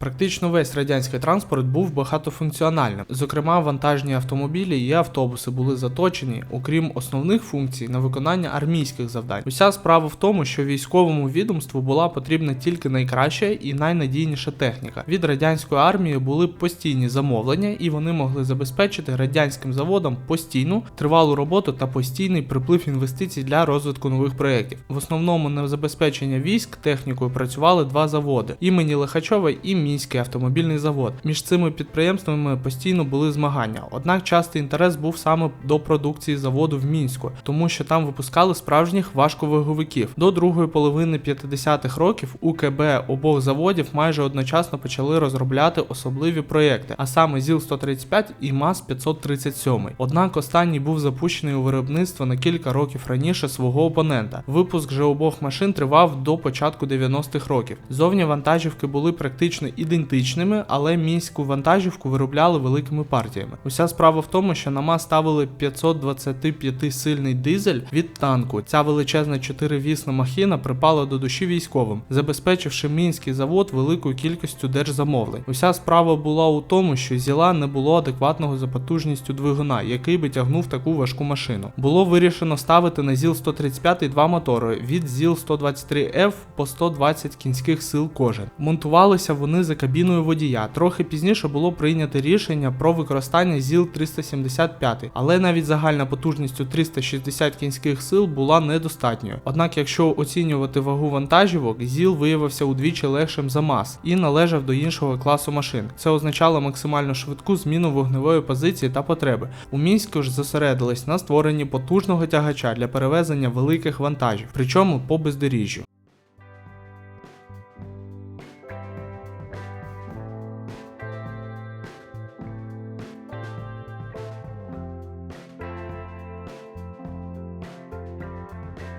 Практично весь радянський транспорт був багатофункціональним. Зокрема, вантажні автомобілі і автобуси були заточені, окрім основних функцій, на виконання армійських завдань. Уся справа в тому, що військовому відомству була потрібна тільки найкраща і найнадійніша техніка. Від радянської армії були постійні замовлення, і вони могли забезпечити радянським заводам постійну тривалу роботу та постійний приплив інвестицій для розвитку нових проєктів. В основному на забезпечення військ технікою працювали два заводи імені Лихачова і Мінський автомобільний завод. Між цими підприємствами постійно були змагання. Однак частий інтерес був саме до продукції заводу в Мінську, тому що там випускали справжніх важковаговиків. До другої половини 50-х років УКБ обох заводів майже одночасно почали розробляти особливі проєкти, а саме ЗІЛ-135 і МАЗ-537. Однак останній був запущений у виробництво на кілька років раніше свого опонента. Випуск же обох машин тривав до початку 90-х років. Зовні вантажівки були практично ідентичними, але мінську вантажівку виробляли великими партіями. Уся справа в тому, що на МАЗ ставили 525-сильний дизель від танку. Ця величезна 4-вісна махіна припала до душі військовим, забезпечивши мінський завод великою кількістю держзамовлень. Уся справа була у тому, що зіла не було адекватного за потужністю двигуна, який би тягнув таку важку машину. Було вирішено ставити на ЗІЛ 135 два мотори від ЗІЛ 123F по 120 кінських сил кожен. Монтувалися вони за кабіною водія. Трохи пізніше було прийнято рішення про використання ЗІЛ 375, але навіть загальна потужністю 360 кінських сил була недостатньою. Однак, якщо оцінювати вагу вантажівок, ЗІЛ виявився удвічі легшим за МАЗ і належав до іншого класу машин. Це означало максимально швидку зміну вогневої позиції та потреби. У мінську ж зосередились на створенні потужного тягача для перевезення великих вантажів, причому по бездоріжжю.